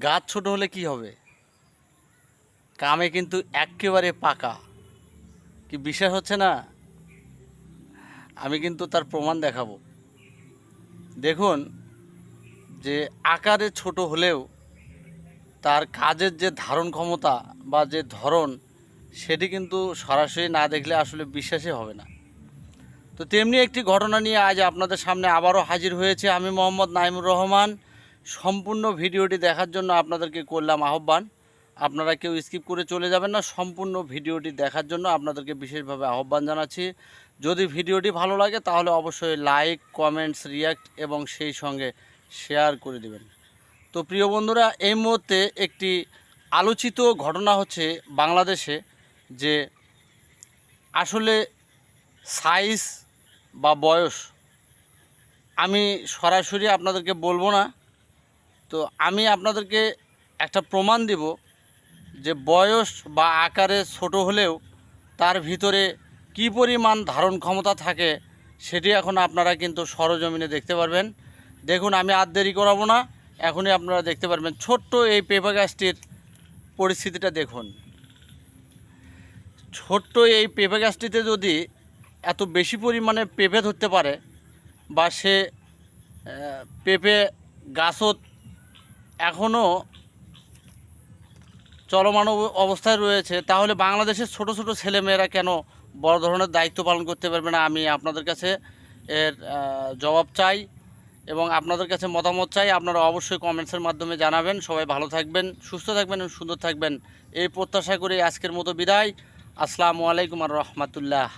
গাছ ছোট হলে কি হবে? কামে কিন্তু একেবারে পাকা। কি বিশ্বাস হচ্ছে না? আমি কিন্তু তার প্রমাণ দেখাবো। দেখুন, যে আকারে ছোট হলেও তার কাজের যে ধারণ ক্ষমতা বা যে ধরন, সেটি কিন্তু সরাসরি না দেখলে আসলে বিশ্বাসই হবে না। তো তেমনি একটি ঘটনা নিয়ে আজ আপনাদের সামনে আবারও হাজির হয়েছে আমি মোহাম্মদ নাইমুর রহমান। সম্পূর্ণ ভিডিওটি দেখার জন্য আপনাদেরকে করলাম আহ্বান। আপনারা কেউ স্কিপ করে চলে যাবেন না, সম্পূর্ণ ভিডিওটি দেখার জন্য আপনাদেরকে বিশেষভাবে আহ্বান জানাচ্ছি। যদি ভিডিওটি ভালো লাগে, তাহলে অবশ্যই লাইক, কমেন্টস, রিয়াক্ট এবং সেই সঙ্গে শেয়ার করে দেবেন। তো প্রিয় বন্ধুরা, এই মুহূর্তে একটি আলোচিত ঘটনা হচ্ছে বাংলাদেশে যে আসলে সাইজ বা বয়স আমি সরাসরি আপনাদেরকে বলব না তো আমি আপনাদেরকে একটা প্রমাণ দিব যে বয়স বা আকারে ছোট হলেও তার ভিতরে কি পরিমাণ ধারণ ক্ষমতা থাকে সেটি এখন আপনারা কিন্তু সরজমিনে দেখতে পারবেন। দেখুন, আমি আর দেরি করাবো না। এখনই আপনারা দেখতে পারবেন ছোট্ট এই পেঁপে গাছটির পরিস্থিতিটা দেখুন। ছোট্ট এই পেঁপে গাছটিতে যদি এত বেশি পরিমাণে পেঁপে ধরতে পারে বা সে পেঁপে গাছত এখনও চলমান অবস্থায় রয়েছে, তাহলে বাংলাদেশের ছোট ছোট ছেলেমেয়েরা কেন বড় ধরনের দায়িত্ব পালন করতে পারবে না? আমি আপনাদের কাছে এর জবাব চাই এবং আপনাদের কাছে মতামত চাই। আপনারা অবশ্যই কমেন্টসের মাধ্যমে জানাবেন। সবাই ভালো থাকবেন, সুস্থ থাকবেন এবং সুন্দর থাকবেন। এই প্রত্যাশা করে আজকের মতো বিদায়। আসসালামু আলাইকুম আর রহমতুল্লাহ।